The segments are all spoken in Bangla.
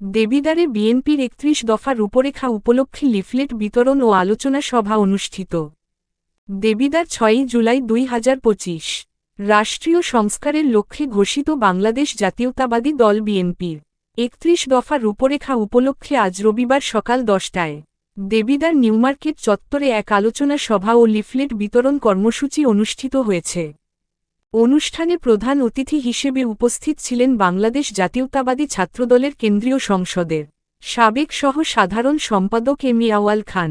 দেবিদারে বিএনপির একত্রিশ দফার রূপরেখা উপলক্ষে লিফলেট বিতরণ ও আলোচনা সভা অনুষ্ঠিত। দেবিদার ছয়ই জুলাই দুই হাজার পঁচিশ। রাষ্ট্রীয় সংস্কারের লক্ষ্যে ঘোষিত বাংলাদেশ জাতীয়তাবাদী দল বিএনপির একত্রিশ দফা রূপরেখা উপলক্ষে আজ রবিবার সকাল দশটায় দেবিদার নিউমার্কেট চত্বরে এক আলোচনা সভা ও লিফলেট বিতরণ কর্মসূচি অনুষ্ঠিত হয়েছে। অনুষ্ঠানে প্রধান অতিথি হিসেবে উপস্থিত ছিলেন বাংলাদেশ জাতীয়তাবাদী ছাত্রদলের কেন্দ্রীয় সংসদের সাবেক সহ সাধারণ সম্পাদক এম খান।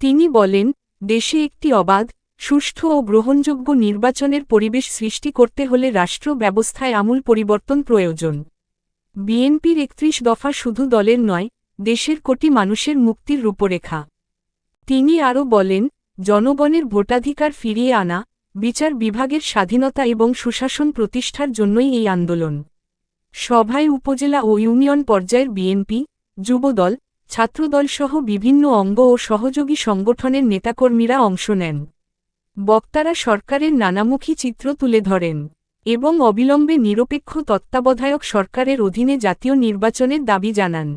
তিনি বলেন, দেশে একটি অবাধ সুষ্ঠু ও গ্রহণযোগ্য নির্বাচনের পরিবেশ সৃষ্টি করতে হলে রাষ্ট্র ব্যবস্থায় আমূল পরিবর্তন প্রয়োজন। বিএনপির একত্রিশ দফা শুধু দলের নয়, দেশের কোটি মানুষের মুক্তির রূপরেখা। তিনি আরও বলেন, জনগণের ভোটাধিকার ফিরিয়ে আনা, বিচার বিভাগের স্বাধীনতা এবং সুশাসন প্রতিষ্ঠার জন্যই এই আন্দোলন। সভায় উপজেলা ও ইউনিয়ন পর্যায়ের বিএনপি, যুবদল, ছাত্রদলসহ বিভিন্ন অঙ্গ ও সহযোগী সংগঠনের নেতাকর্মীরা অংশ নেন। বক্তারা সরকারের নানামুখী চিত্র তুলে ধরেন এবং অবিলম্বে নিরপেক্ষ তত্ত্বাবধায়ক সরকারের অধীনে জাতীয় নির্বাচনের দাবি জানান।